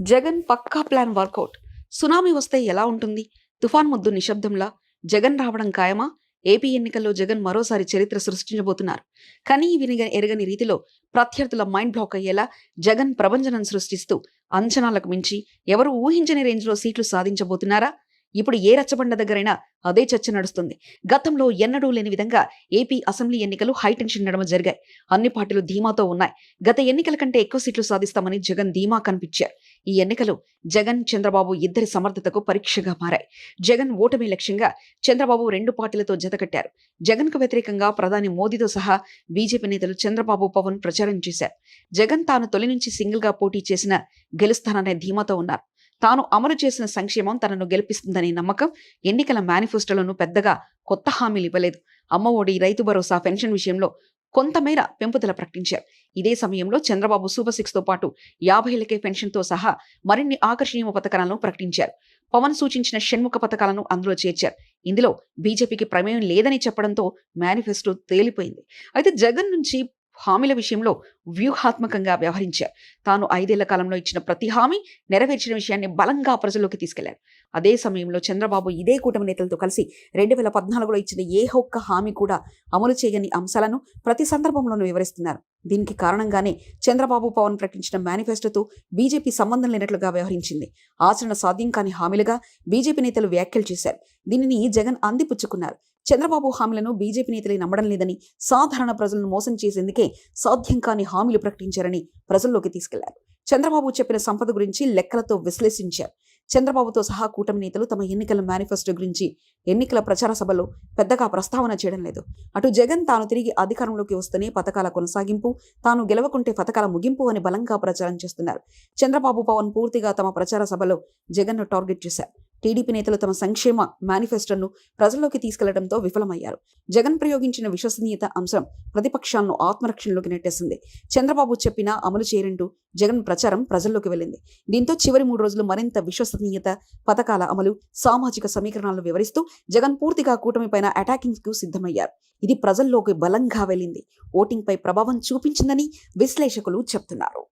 జగన్ పక్కా plan work out. Tsunami వస్తే ఎలా ఉంటుంది? తుఫాన్ ముద్దు నిశ్శబ్దంలా జగన్ రావడం ఖాయమా? ఏపీ ఎన్నికల్లో జగన్ మరోసారి చరిత్ర సృష్టించబోతున్నారు. కానీ వినిగ ఎరగని రీతిలో ప్రత్యర్థుల మైండ్ బ్లాక్ అయ్యేలా జగన్ ప్రభంజనం సృష్టిస్తూ అంచనాలకు మించి ఎవరు ఊహించని రేంజ్లో సీట్లు సాధించబోతున్నారా? ఇప్పుడు ఏ రచ్చబండ దగ్గరైనా అదే చర్చ నడుస్తుంది. గతంలో ఎన్నడూ లేని విధంగా ఏపీ అసెంబ్లీ ఎన్నికలు హైటెన్షన్ నడమ జరిగాయి. అన్ని పార్టీలు ధీమాతో ఉన్నాయి. గత ఎన్నికల కంటే ఎక్కువ సీట్లు సాధిస్తామని జగన్ ధీమా కనిపించారు. ఈ ఎన్నికలు జగన్ చంద్రబాబు ఇద్దరి సమర్థతకు పరీక్షగా మారాయి. జగన్ ఓటమి లక్ష్యంగా చంద్రబాబు రెండు పార్టీలతో జతకట్టారు జగన్కు వ్యతిరేకంగా ప్రధాని మోదీతో సహా బీజేపీ నేతలు చంద్రబాబు పవన్ ప్రచారం చేశారు. జగన్ తాను తొలి నుంచి సింగిల్గా పోటీ చేసిన గెలుస్తాననే ధీమాతో ఉన్నారు. తాను అమలు చేసిన సంక్షేమం తనను గెలిపిస్తుందనే నమ్మకం ఎన్నికల మేనిఫెస్టోలను పెద్దగా కొత్త హామీలు ఇవ్వలేదు. అమ్మ ఒడి రైతు భరోసా పెన్షన్ విషయంలో కొంతమేర పెంపుదల ప్రకటించారు. ఇదే సమయంలో చంద్రబాబు సూపర్ సిక్స్తో పాటు యాభైలకే పెన్షన్తో సహా మరిన్ని ఆకర్షణీయ పథకాలను ప్రకటించారు. పవన్ సూచించిన షణ్ముఖ పథకాలను అందులో చేర్చారు. ఇందులో బీజేపీకి ప్రమేయం లేదని చెప్పడంతో మేనిఫెస్టో తేలిపోయింది. అయితే జగన్ నుంచి హామీల విషయంలో వ్యూహాత్మకంగా వ్యవహరించారు. తాను ఐదేళ్ళ కాలంలో ఇచ్చిన ప్రతి హామీ నెరవేర్చిన విషయాన్ని బలంగా ప్రజల్లోకి తీసుకెళ్ళారు. అదే సమయంలో చంద్రబాబు ఇదే కూటమి నేతలతో కలిసి రెండు వేల పద్నాలుగులో ఇచ్చిన ఏ ఒక్క హామీ కూడా అమలు చేయని అంశాలను ప్రతి సందర్భంలోనూ వివరిస్తున్నారు. దీనికి కారణంగానే చంద్రబాబు పవన్ ప్రకటించిన మేనిఫెస్టోతో బీజేపీ సంబంధం లేనట్లుగా వ్యవహరించింది. ఆచరణ సాధ్యం కాని హామీలుగా బీజేపీ నేతలు వ్యాఖ్యలు చేశారు. దీనిని జగన్ అందిపుచ్చుకున్నారు. చంద్రబాబు హామీలను బీజేపీ నేతలే నమ్మడం లేదని సాధారణ ప్రజలను మోసం చేసేందుకే సాధ్యం కాని హామీలు ప్రకటించారని ప్రజల్లోకి తీసుకెళ్ళారు. చంద్రబాబు చెప్పిన సంపద గురించి లెక్కలతో విశ్లేషించారు. చంద్రబాబుతో సహా కూటమి నేతలు తమ ఎన్నికల మేనిఫెస్టో గురించి ఎన్నికల ప్రచార సభలో పెద్దగా ప్రస్తావన చేయడం లేదు. అటు జగన్ తాను తిరిగి అధికారంలోకి వస్తేనే పథకాల కొనసాగింపు తాను గెలవకుంటే పథకాల ముగింపు అని బలంగా ప్రచారం చేస్తున్నారు. చంద్రబాబు పవన్ పూర్తిగా తమ ప్రచార సభలో జగన్ను టార్గెట్ చేశారు. టీడీపీ నేతలు తమ సంక్షేమ మేనిఫెస్టోను ప్రజల్లోకి తీసుకెళ్ళడంతో విఫలమయ్యారు. జగన్ ప్రయోగించిన విశ్వసనీయత అంశం ప్రతిపక్షాలను ఆత్మరక్షణలోకి నెట్టేసింది. చంద్రబాబు చెప్పినా అమలు చేయరంటూ జగన్ ప్రచారం ప్రజల్లోకి వెళ్ళింది. దీంతో చివరి మూడు రోజులు మరింత విశ్వసనీయత పథకాల అమలు సామాజిక సమీకరణాలను వివరిస్తూ జగన్ పూర్తిగా కూటమిపైన అటాకింగ్కు సిద్ధమయ్యారు. ఇది ప్రజల్లోకి బలంగా వెళ్ళింది. ఓటింగ్ పై ప్రభావం చూపించిందని విశ్లేషకులు చెప్తున్నారు.